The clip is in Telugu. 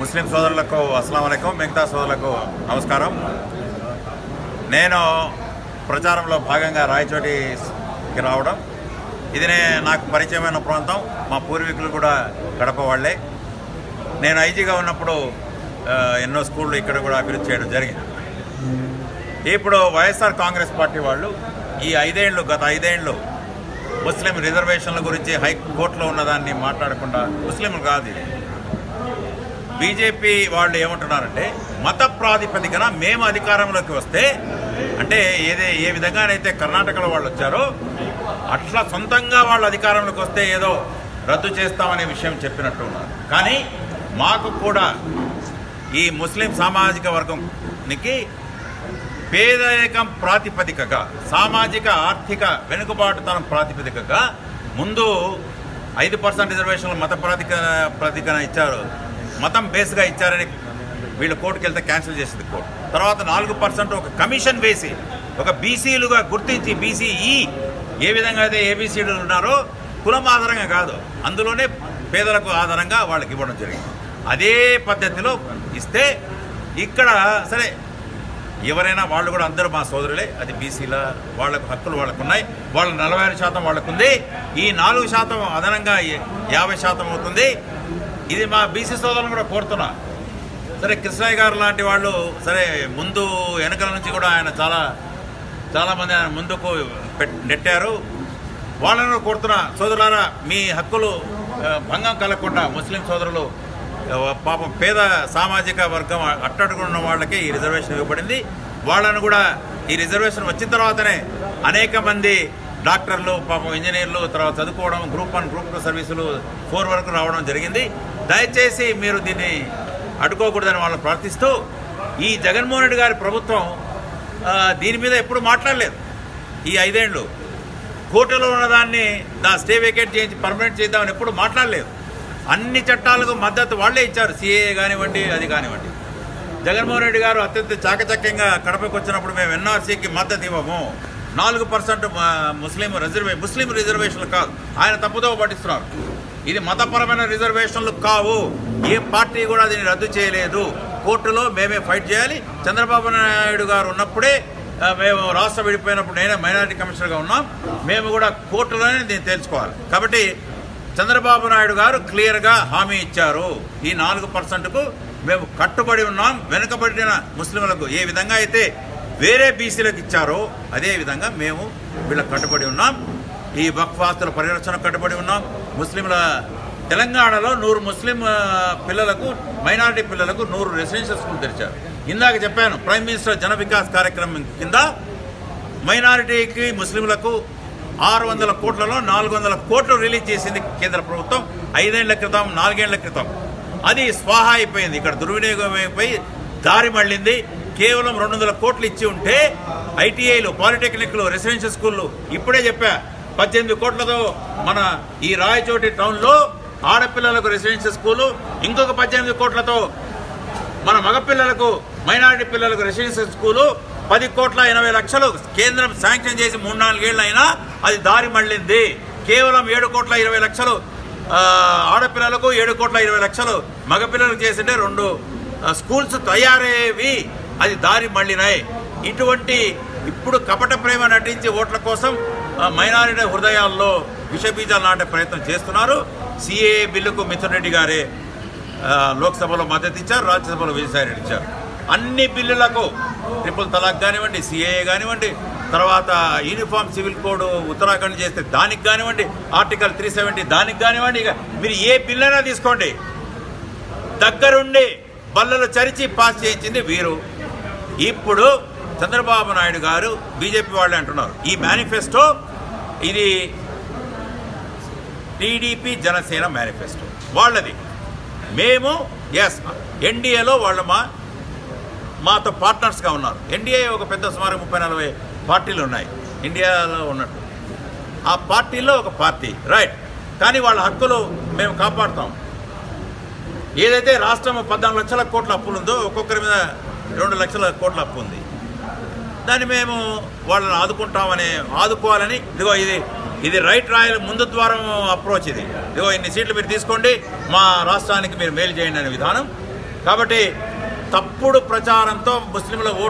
ముస్లిం సోదరులకు అస్సలం అయికం మిగతా సోదరులకు నమస్కారం. నేను ప్రచారంలో భాగంగా రాయచోటికి రావడం ఇది నాకు పరిచయమైన ప్రాంతం మా పూర్వీకులు కూడా గడప వాళ్ళే. నేను ఐజీగా ఉన్నప్పుడు ఎన్నో స్కూళ్ళు ఇక్కడ కూడా అభివృద్ధి చేయడం జరిగింది. ఇప్పుడు వైఎస్ఆర్ కాంగ్రెస్ పార్టీ వాళ్ళు ఈ ఐదేళ్ళు గత ఐదేళ్ళు ముస్లిం రిజర్వేషన్ల గురించి హైకోర్టులో ఉన్నదాన్ని మాట్లాడకుండా ముస్లింలు కాదు బీజేపీ వాళ్ళు ఏమంటున్నారంటే మత ప్రాతిపదికన మేము అధికారంలోకి వస్తే అంటే ఏదే ఏ విధంగానైతే కర్ణాటకలో వాళ్ళు వచ్చారో అట్లా సొంతంగా వాళ్ళు అధికారంలోకి వస్తే ఏదో రద్దు చేస్తామనే విషయం చెప్పినట్టు ఉన్నారు. కానీ మాకు కూడా ఈ ముస్లిం సామాజిక వర్గంకి పేదరికం ప్రాతిపదికగా సామాజిక ఆర్థిక వెనుకబాటుతనం ప్రాతిపదికగా ముందు ఐదు పర్సెంట్ రిజర్వేషన్లు మత ప్రాతిక ప్రాతికన ఇచ్చారు. మతం బేస్గా ఇచ్చారని వీళ్ళు కోర్టుకు వెళ్తే క్యాన్సిల్ చేసింది కోర్టు. తర్వాత నాలుగు పర్సెంట్ ఒక కమిషన్ వేసి ఒక బీసీలుగా గుర్తించి బీసీఈ ఏ విధంగా అయితే ఏబీసీలు ఉన్నారో కులం ఆధారంగా కాదు అందులోనే పేదలకు ఆధారంగా వాళ్ళకి ఇవ్వడం జరిగింది. అదే పద్ధతిలో ఇస్తే ఇక్కడ సరే ఎవరైనా వాళ్ళు కూడా అందరూ మా సోదరులే అది బీసీల వాళ్ళకు హక్కులు వాళ్ళకు ఉన్నాయి వాళ్ళ నలభై శాతం వాళ్ళకు ఉంది ఈ నాలుగు శాతం అదనంగా యాభై శాతం అవుతుంది ఇది మా బీసీ సోదరులను కూడా కోరుతున్నా. సరే కృష్ణయ్య గారు లాంటి వాళ్ళు సరే ముందు వెనకల నుంచి కూడా ఆయన చాలా చాలామంది ఆయన ముందుకు నెట్టారు. వాళ్ళను కూడా కోరుతున్నా. సోదరులారా మీ హక్కులు భంగం కలగకుండా ముస్లిం సోదరులు పాపం పేద సామాజిక వర్గం అట్టడుకున్న వాళ్ళకి ఈ రిజర్వేషన్ ఇవ్వబడింది. వాళ్ళను కూడా ఈ రిజర్వేషన్ వచ్చిన తర్వాతనే అనేక మంది డాక్టర్లు పాపం ఇంజనీర్లు తర్వాత చదువుకోవడం గ్రూప్ వన్ గ్రూప్ టూ సర్వీసులు ఫోర్ వరకు రావడం జరిగింది. దయచేసి మీరు దీన్ని అడ్డుకోకూడదని వాళ్ళని ప్రార్థిస్తూ ఈ జగన్మోహన్ రెడ్డి గారి ప్రభుత్వం దీని మీద ఎప్పుడు మాట్లాడలేదు. ఈ ఐదేళ్ళు కోర్టులో ఉన్నదాన్ని దా స్టే వేకేట్ చేయించి పర్మనెంట్ చేద్దామని ఎప్పుడు మాట్లాడలేదు. అన్ని చట్టాలకు మద్దతు వాళ్ళే ఇచ్చారు. సిఏఏ కానివ్వండి అది కానివ్వండి. జగన్మోహన్ రెడ్డి గారు అత్యంత చాకచక్యంగా కడపకు వచ్చినప్పుడు మేము ఎన్ఆర్సీకి మద్దతు ఇవ్వము. నాలుగు పర్సెంట్ ముస్లిం రిజర్వే ముస్లిం రిజర్వేషన్లు కాదు. ఆయన తప్పుదో పట్టిస్తున్నారు. ఇది మతపరమైన రిజర్వేషన్లు కావు. ఏ పార్టీ కూడా దీన్ని రద్దు చేయలేదు. కోర్టులో మేమే ఫైట్ చేయాలి. చంద్రబాబు నాయుడు గారు ఉన్నప్పుడే మేము రాష్ట్రం విడిపోయినప్పుడు నేనే మైనారిటీ కమిషనర్గా ఉన్నాం. మేము కూడా కోర్టులోనే దీన్ని తెలుసుకోవాలి కాబట్టి చంద్రబాబు నాయుడు గారు క్లియర్గా హామీ ఇచ్చారు. ఈ నాలుగు పర్సెంట్కు మేము కట్టుబడి ఉన్నాం. వెనుకబడిన ముస్లింలకు ఏ విధంగా అయితే వేరే బీసీలకు ఇచ్చారో అదేవిధంగా మేము వీళ్ళకి కట్టుబడి ఉన్నాం. ఈ వక్ఫాస్తుల పరిరక్షణ కట్టుబడి ఉన్నాం. ముస్లింల తెలంగాణలో నూరు ముస్లిం పిల్లలకు మైనారిటీ పిల్లలకు నూరు రెసిడెన్షియల్ స్కూల్ తెరిచారు. ఇందాక చెప్పాను ప్రైమ్ మినిస్టర్ జన వికాస్ కార్యక్రమం కింద మైనారిటీకి ముస్లింలకు ఆరు వందల కోట్లలో నాలుగు వందల కోట్లు రిలీజ్ చేసింది కేంద్ర ప్రభుత్వం. ఐదేళ్ళ క్రితం నాలుగేళ్ళ క్రితం. అది స్వాహా అయిపోయింది. ఇక్కడ దుర్వినియోగం అయిపోయి దారి మళ్ళింది. కేవలం రెండు వందల కోట్లు ఇచ్చి ఉంటే ఐటీఐలు పాలిటెక్నిక్లు రెసిడెన్షియల్ స్కూళ్ళు ఇప్పుడే చెప్పా పద్దెనిమిది కోట్లతో మన ఈ రాయచోటి టౌన్లో ఆడపిల్లలకు రెసిడెన్షియల్ స్కూలు ఇంకొక పద్దెనిమిది కోట్లతో మన మగపిల్లలకు మైనారిటీ పిల్లలకు రెసిడెన్షియల్ స్కూలు పది కోట్ల ఎనభై లక్షలు కేంద్రం శాంక్షన్ చేసి మూడు నాలుగేళ్ళు అయినా అది దారి మళ్ళింది. కేవలం ఏడు కోట్ల ఇరవై లక్షలు ఆడపిల్లలకు ఏడు కోట్ల ఇరవై లక్షలు మగపిల్లలకు చేసింటే రెండు స్కూల్స్ తయారయ్యేవి అది దారి మళ్ళినాయి. ఇటువంటి ఇప్పుడు కపట ప్రేమ నటించి ఓట్ల కోసం మైనారిటీ హృదయాల్లో విషబీజాలు నాటే ప్రయత్నం చేస్తున్నారు. సిఏఏ బిల్లుకు మిథున్ రెడ్డి గారే లోక్సభలో మద్దతు ఇచ్చారు రాజ్యసభలో విజయసాయి ఇచ్చారు. అన్ని బిల్లులకు ట్రిపుల్ తలాక్ కానివ్వండి సిఏఏ కానివ్వండి తర్వాత యూనిఫామ్ సివిల్ కోడ్ ఉత్తరాఖండ్ చేస్తే దానికి కానివ్వండి ఆర్టికల్ త్రీ సెవెంటీ దానికి కానివ్వండి ఇక మీరు ఏ బిల్ అయినా తీసుకోండి. దగ్గరుండి బల్లలు చరిచి పాస్ చేయించింది వీరు. ఇప్పుడు చంద్రబాబు నాయుడు గారు బీజేపీ వాళ్ళు అంటున్నారు. ఈ మేనిఫెస్టో ఇది టీడీపీ జనసేన మేనిఫెస్టో. వాళ్ళది. మేము ఎస్ ఎన్డీఏలో వాళ్ళు మా మాతో పార్ట్నర్స్గా ఉన్నారు. ఎన్డీఏ ఒక పెద్ద సుమారు ముప్పై నలభై పార్టీలు ఉన్నాయి. ఇండియాలో ఉన్నట్టు. ఆ పార్టీలో ఒక పార్టీ. రైట్ కానీ వాళ్ళ హక్కులు మేము కాపాడుతాం. ఏదైతే రాష్ట్రం పద్నాలుగు లక్షల కోట్ల అప్పులు ఉందో ఒక్కొక్కరి మీద రెండు లక్షల కోట్ల అప్పు ఉంది. దాన్ని మేము వాళ్ళని ఆదుకుంటామని ఆదుకోవాలని ఇదిగో ఇది ఇది రైట్ రాయల్ ముందు ద్వారం అప్రోచ్ ఇది. ఇదిగో ఇన్ని సీట్లు మీరు తీసుకోండి మా రాష్ట్రానికి మీరు మేలు చేయండి అనే విధానం. కాబట్టి తప్పుడు ప్రచారంతో ముస్లింల ఓటు